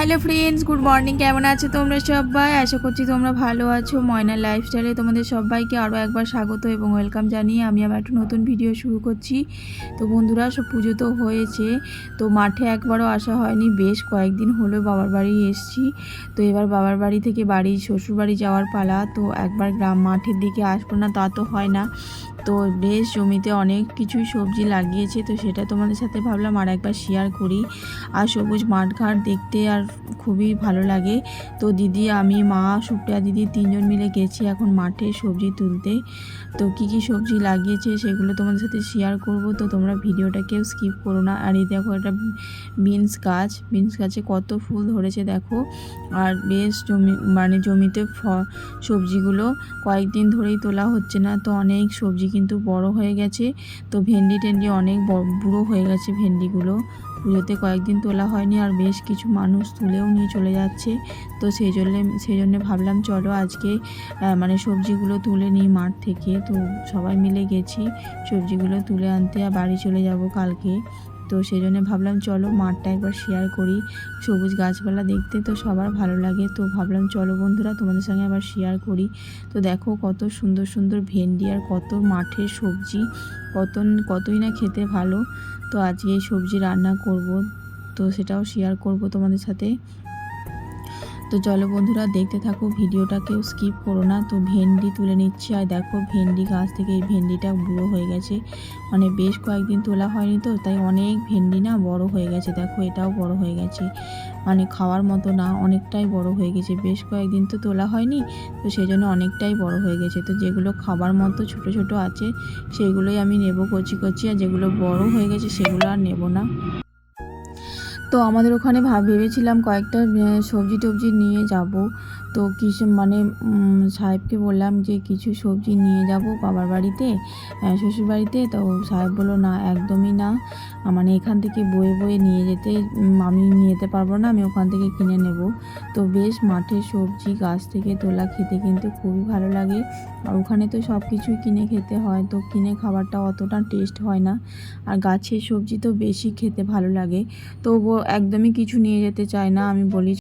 Hello friends good morning কেমন আছো তোমরা সবাই? আশা করছি তোমরা ভালো আছো। ময়না লাইফস্টাইলে তোমাদের সবাইকে আরও একবার স্বাগত এবং ওয়েলকাম জানিয়ে আমি আবার একটা নতুন ভিডিও শুরু করছি। তো বন্ধুরা, সব পুজো তো হয়েছে। তো মাঠে একবারও আসা হয়নি, বেশ কয়েকদিন হলো বাবার বাড়ি এসছি। তো এবার বাবার বাড়ি থেকে বাড়ি শ্বশুর বাড়ি যাওয়ার পালা। তো একবার গ্রাম মাঠের দিকে আসব না, তা তো হয় না। তো বেশ জমিতে অনেক কিছুই সবজি লাগিয়েছে, তো সেটা তোমাদের সাথে ভাবলাম আর একবার শেয়ার করি। আর সবুজ মাঠঘাট দেখতে আর খুবই ভালো লাগে। তো দিদি, আমি, মা, সুপ্রিয়া দিদি তিনজন মিলে গেছি এখন মাঠে সবজি তুলতে। তো কি কি সবজি লাগিয়েছে সেগুলো তোমাদের সাথে শেয়ার করব, তো তোমরা ভিডিওটা কেউ স্কিপ করো না। আর এই দেখো এটা বিনস গাছ বিনস গাছে কত ফুল ধরেছে দেখো। আর বেশ জমি মানে জমিতে সবজিগুলো কয়েকদিন ধরেই তোলা হচ্ছে না, তো অনেক সবজি কিন্তু বড় হয়ে গেছে। তো ভেন্ডি টেন্ডি অনেক বুড়ো হয়ে গেছে ভেন্ডিগুলো। পুজোতে কয়েকদিন তোলা হয়নি আর বেশ কিছু মানুষ তুলেও নিয়ে চলে যাচ্ছে। তো সেই জন্য সেই জন্য ভাবলাম চলো আজকে মানে সবজিগুলো তুলে নিই মাঠ থেকে। তো সবাই মিলে গেছি, সবজিগুলো তুলে আনতে আর বাড়ি চলে যাব কালকে। তো সেই জন্য ভাবলাম, চলো মাঠটা একবার শেয়ার করি। সবুজ গাছপালা দেখতে তো সবার ভালো লাগে। তো ভাবলাম, চলো বন্ধুরা, তোমাদের সঙ্গে আবার শেয়ার করি। তো দেখো কত সুন্দর সুন্দর ভেন্ডি আর কত মাঠের সবজি। কত কতই না খেতে ভালো। তো আজকে এই সবজি রান্না করব। তো সেটাও শেয়ার করব তোমাদের সাথে। তো চলো বন্ধুরা, দেখতে থাকো, ভিডিওটা কেউ স্কিপ করো না। তো ভেন্ডি তুলে নিচ্ছি, আর দেখো ভেন্ডি গাছ থেকে এই ভেন্ডিটা বুড়ো হয়ে গেছে। মানে বেশ কয়েকদিন তোলা হয়নি তো, তাই অনেক ভেন্ডি না বড় হয়ে গেছে। দেখো এটাও বড় হয়ে গেছে। মানে খাওয়ার মতো না, অনেকটাই বড় হয়ে গেছে। বেশ কয়েকদিন তো তোলা হয়নি, তো সেই জন্য অনেকটাই বড় হয়ে গেছে। তো যেগুলো খাবার মতো ছোট ছোট আছে, সেগুলোই আমি নেব কচি কচি, আর যেগুলো বড় হয়ে গেছে সেগুলো আর নেব না। তো আমাদের ওখানে ভাব ভেবেছিলাম কয়েকটা সবজি টবজি নিয়ে যাব। তো কিছু মানে সাহেবকে বললাম যে কিছু সবজি নিয়ে যাব বাবার বাড়িতে শ্বশুর বাড়িতে। তো সাহেব বলল, না, একদমই না। মানে এখান থেকে বয়ে বয়ে নিয়ে যেতে আমি নিয়ে যেতে পারব না, আমি ওখান থেকে কিনে নেব। তো বেশ মাঠের সবজি, গাছ থেকে তোলা খেতে কিন্তু খুবই ভালো লাগে। আর ওখানে তো সব কিছুই কিনে খেতে হয়, তো কিনে খাবারটা অতটা টেস্ট হয় না। আর গাছের সবজি তো বেশি খেতে ভালো লাগে। তো একদমই কিছু নিয়ে যেতে চায় না আমি বলি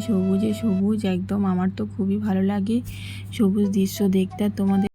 সবুজে সবুজ একদম আমার তো খুবই ভালো লাগে। সবুজ দৃশ্য দেখতে তোমাদের